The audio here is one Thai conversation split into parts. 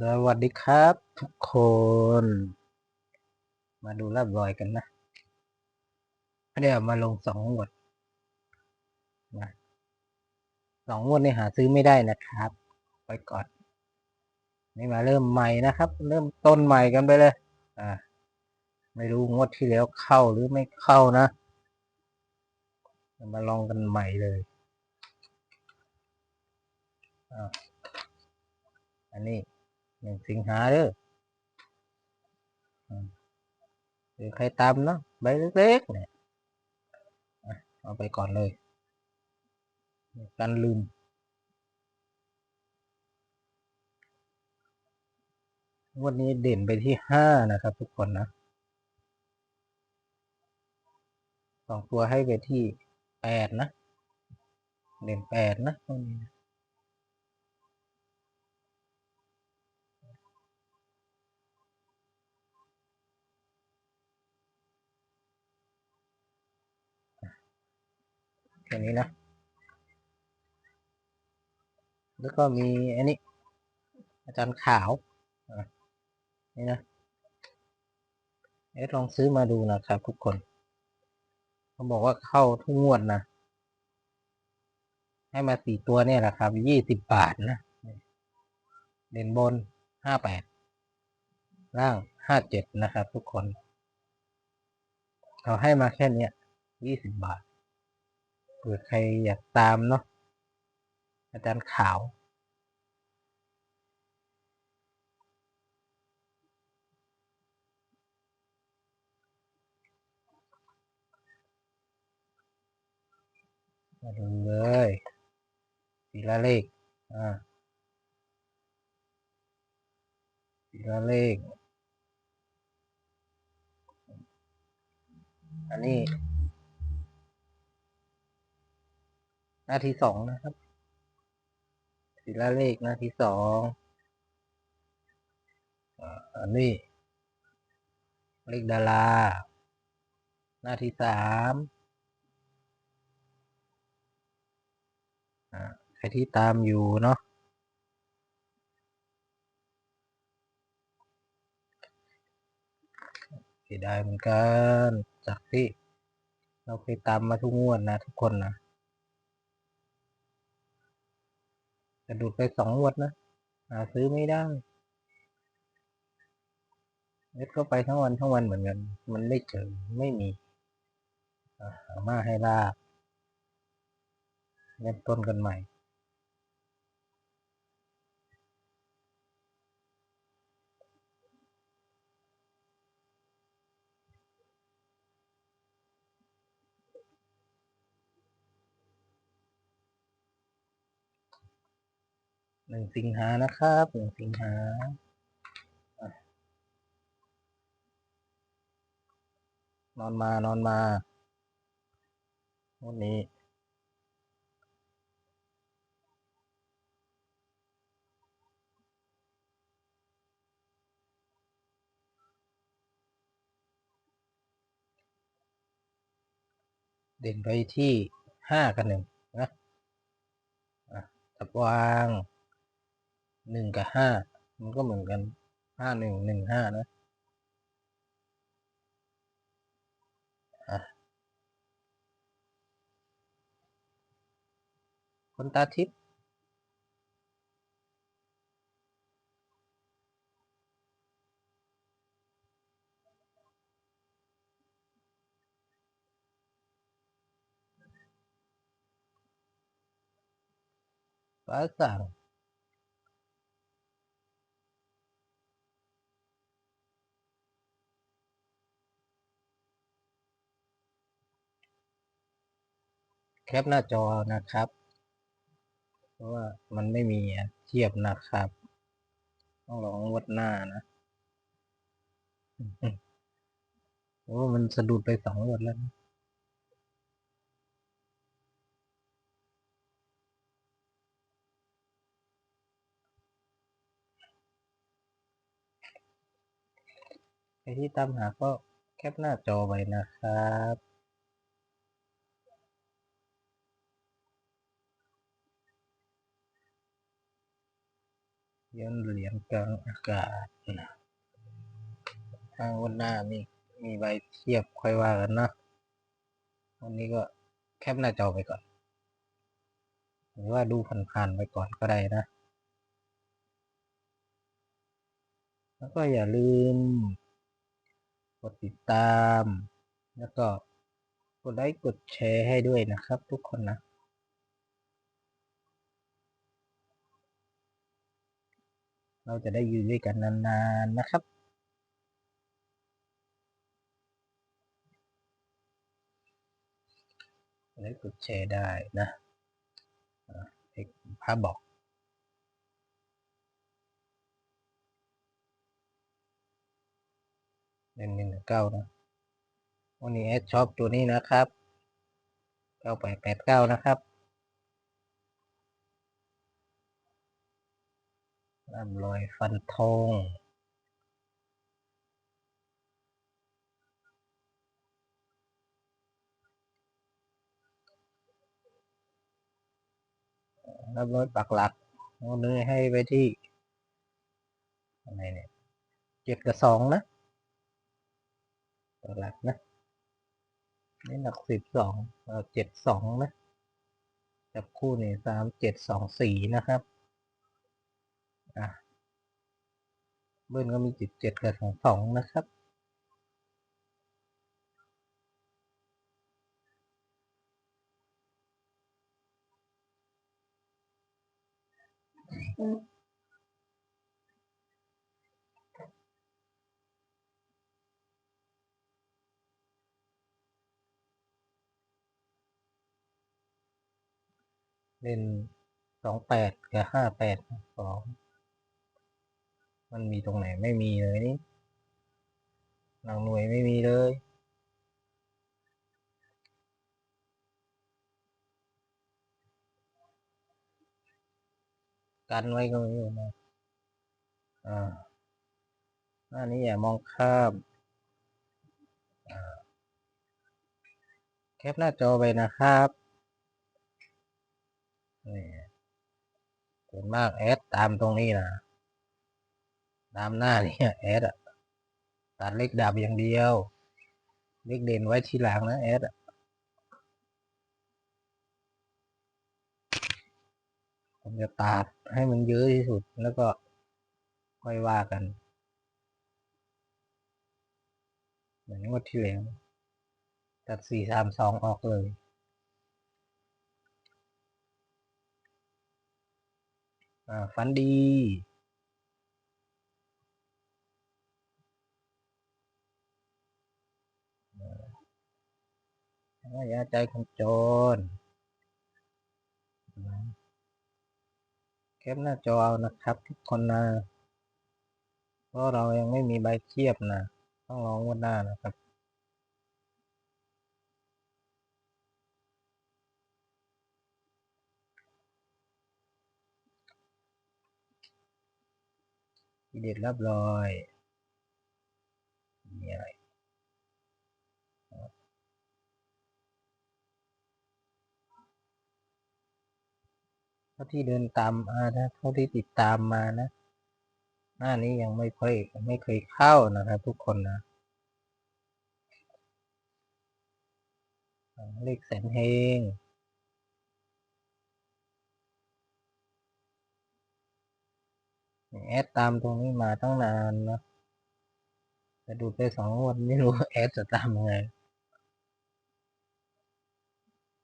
สวัสดีครับทุกคน มาดูลาบลอยกันนะเดี๋ยวมาลงสองงวดนะสองงวดนี่หาซื้อไม่ได้นะครับ ไปก่อน นี่มาเริ่มใหม่นะครับ เริ่มต้นใหม่กันไปเลย อ่า ไม่รู้งวดที่แล้วเข้าหรือไม่เข้านะ มาลองกันใหม่เลย อ่าอันนี้ หนึ่งสิงหาเด้อหรือใครตามเนาะใบเล็กๆเนี่ยเอาไปก่อนเลยกันลืมวดนี้เด่นไปที่ห้านะครับ ทุกคนนะสองตัวให้ไปที่แปดนะ เด่นแปดนะตรงนี้ แค่นี้นะ แล้วก็มีอันนี้ อาจารย์ขาวอะนี่นะเอ๊ะลองซื้อมาดูนะครับทุกคนเขาบอกว่าเข้าทุกงวดนะ ให้มาสี่ตัวเนี่ยแหละครับยี่สิบบาทนะ เด่นบนห้าแปดล่างห้าเจ็ดนะครับทุกคน เขาให้มาแค่เนี้ยี่สิบบาท ผื่อใครอยากตามเนาะอาจารย์ขาว มาดูเลยสีละเลข อ่าสีละเลข อันนี้ หน้าที่สองนะครับสีละเลขหน้าที่สองอันนี้ เลขดารา หน้าที่สามใครที่ตามอยู่เนาะเสียดายเหมือนกัน จากที่เราเคยตามมาทุกงวดนะทุกคนนะ แต่ดูดไปสองงวดนะหาซื้อไม่ได้เล็ดเข้าไปทั้งวันทั้งวันเหมือนกัน มันไม่เจอไม่มีหามาให้ลาเริ่มต้นกันใหม่ หนึ่งสิงหานะครับหนึ่งสิงหาอนอนมานอนมาวันนี้ เด่นไปที่ห้ากับหนึ่งนะอะจับวาง หนึ่งกับห้ามันก็เหมือนกันห้าหนึ่งหนึ่งห้านะคนตาทิพย์ฟ้าสั่ง ปหน้าจอนะครับ เพราะว่ามันไม่มีเทียบนะครับ ต้องลองวัดหน้านะโอ้มันสะดุดไปสองงวดแล้วนะใครที่ตามหาก็แคปหน้าจอไว้นะครับ ย้อนเหรียญกลางอากาศนะทางวันหน้ามีมีใบเทียบค่อยว่ากันนะวันนี้ก็แคปหน้าจอไปก่อน หรือว่าดูผ่านๆไปก่อนก็ได้นะ แล้วก็อย่าลืม กดติดตาม แล้วก็กดไลค์กดแชร์ให้ด้วยนะครับทุกคนนะ เราจะได้อยู่ด้วยกันนานๆนะครับกดไลค์กดแชร์ได้นะอ่าเอกภาพบอกเล่นหนึ่งเก้านะวันนี้แอดชอบตัวนี้นะครับเก้าแปดแปดเก้านะครับ ร่ำรวยฟันธงร่ำรวยปักหลักวันนี้ให้ไปที่อะไรเนี่ยเจ็ดกับสองนะปักหลักนะนี่หลักสิบสองเจ็ดสองนะจับคู่นี่สามเจ็ดสองสี่นะครับ อะเบิ้ลก็มีจิตเจ็ดกับสองสองนะครับเล่นสองแปดกับห้าแปดสอง มันมีตรงไหนไม่มีเลยนี่หลังหน่วยไม่มีเลยกันไว้ก็ไม่อยู่นะอ่าหน้านี้อย่ามองข้ามแคปหน้าจอไปนะครับนี่ส่วนมากแอดตามตรงนี้นะ ตามหน้านี่แอดอะตัดเลขดับอย่างเดียว เลขเด่นไว้ทีหลังนะแอดอะผมจะตัดให้มันเยอะที่สุดแล้วก็ค่อยว่ากันเหมือนงวดที่แล้วตัดสี่สามสองออกเลยอ่าฟันดี อ่ายาใจคนจนนะแคปหน้าจอเอานะครับทุกคนนะเพราะเรายังไม่มีใบเทียบนะ ต้องรองวดหน้านะครับทีเด็ดรับรอยมีอะไร เท่าที่เดินตามอ่านะเท่าที่ติดตามมานะ หน้านี้ยังไม่ค่อยไม่เคยเข้านะครับ ทุกคนนะเลขแสนเฮงแอดตามตรงนี้มาตั้งนานนะแต่ดูไปสองวันไม่รู้แอดจะตามยังไง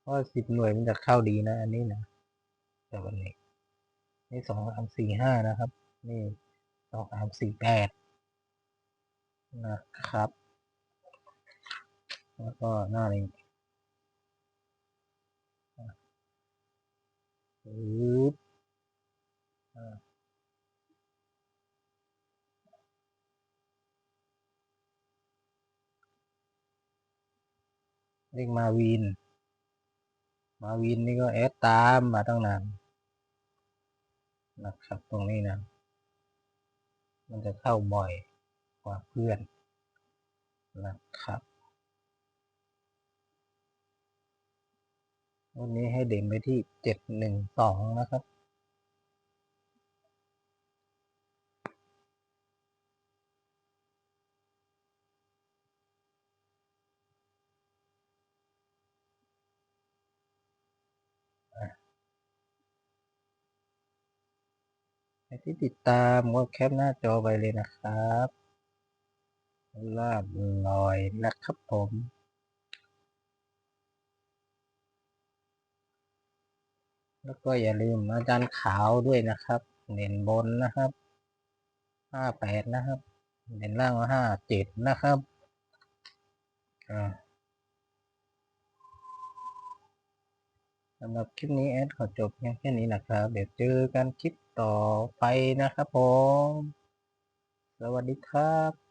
เพราะสิบหน่วยมันจะเข้าดีนะ อันนี้นะ แต่วันนี้ นี่สองสามสี่ห้านะครับ นี่สองสามสี่แปดนะครับ แล้วก็หน้านี้ปึ๊บอ่าเลขมาวิน มาวินนี่ก็แอดตามมาตั้งนาน นะครับ ตรงนี้นะ มันจะเข้าบ่อยกว่าเพื่อนนะครับ วันนี้ให้เด่นไปที่เจ็ดหนึ่งสองนะครับ ที่ติดตามก็แคปหน้าจอไปเลยนะครับลาบลอยนะครับผมแล้วก็อย่าลืมอาจารย์ขาวด้วยนะครับ เด่นบนนะครับห้าแปดนะครับ เด่นล่างห้าเจ็ดนะครับสำหรับคลิปนี้แอดขอจบเพียงแค่นี้นะครับ เดี๋ยวเจอกันคลิป ต่อไปนะครับผม สวัสดีครับ